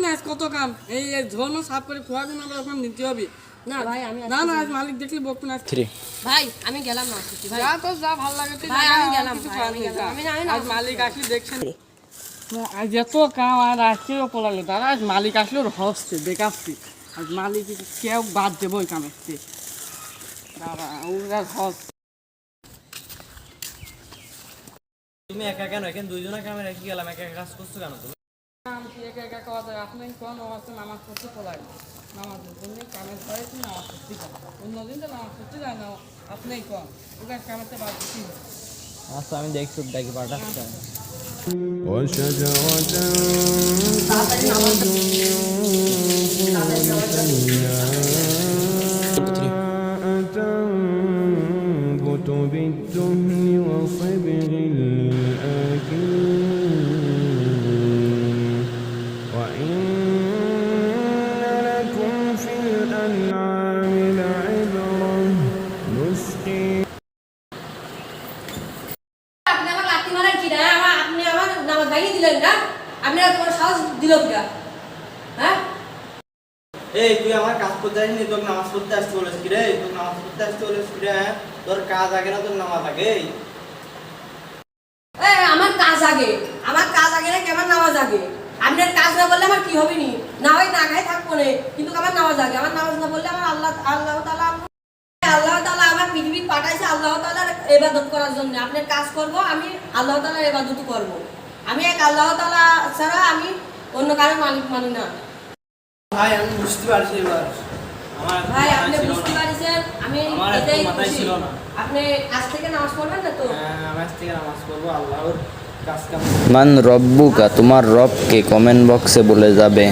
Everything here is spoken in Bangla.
না কত কাম? এই ধর্ম সাফ করে খোয়াবি না নিতে হবে। না ভাই আমি না না আজ মালিক দেখলি বকবো না। ভাই আমি গেলাম না ভাই। যা তো যা ভালো লাগে ভাই আমি গেলাম আমি না আজ মালিক আসলে দেখছেন আজ এত কাম আর আজকেও পড়ালো দাদা আজ মালিক আসলে হসছে দেখাচ্ছি আজ মালিক কেউ বাদ দেবো ওই কামের থেকে দাদা ওর আর হস তুমি একা কেন এখানে দুইজনের কামে রেখে গেলাম একা একা কাজ করছো কেন তুমি কাম কি একা একা করা যায় আপনি কোন আছে নামাজ পড়তে পড়াই নামাজের জন্য কামের ঘরে তুমি নামাজ পড়তে যাও অন্যদিন তো নামাজ পড়তে যায় না আপনি কোন ওটা কামেতে বাদ দিতে হবে। আচ্ছা আমি দেখছি দেখি পাঠাচ্ছি وشجرة تنبت بالدهن وصبغ للآكلين وإن لكم في الأنعام لعبرة نسقي আপনি আমার লাঠি মারেন কি না আমার আপনি আমার নামাজ ভাঙিয়ে দিলেন না আপনি আর তোমার সাহস দিল কিনা হ্যাঁ এই, তুই আমার কাজ করতে আসিনি নামাজ পড়তে আসতে বলেছ রে নামাজ পড়তে আসতে বলেছ রে, তোর কাজ আগে না, তোর নামাজ আগে। আমার কাজ আগে, আমার কাজ আগে না কেমন নামাজ আগে? কাজ না বললে আমার কি হবে নি? না হয় না থাকব না, কিন্তু আমার নামাজ আগে, আমার নামাজ না বললে আমার আল্লাহ আল্লাহ আল্লাহ তাআলা আমার পৃথিবী পাঠাইছে আল্লাহ তাআলার ইবাদত করার জন্য। আপনার কাজ করব, আমি আল্লাহ তাআলার ইবাদত করব। আমি এক আল্লাহ তাআলা ছাড়া আমি অন্য কারও মালিক মানি না। ভাই আমি বুঝতে পারছি এবার। আমার ভাই আপনি বুঝতে পারছেন আমি এটাই ছিল না। আপনি আজ থেকে নামাজ পড়বেন না তো? হ্যাঁ, আজ থেকে নামাজ পড়ব আল্লাহর মান রব্বুকা তোমার রবকে কমেন্ট বক্সে বলে যাবে।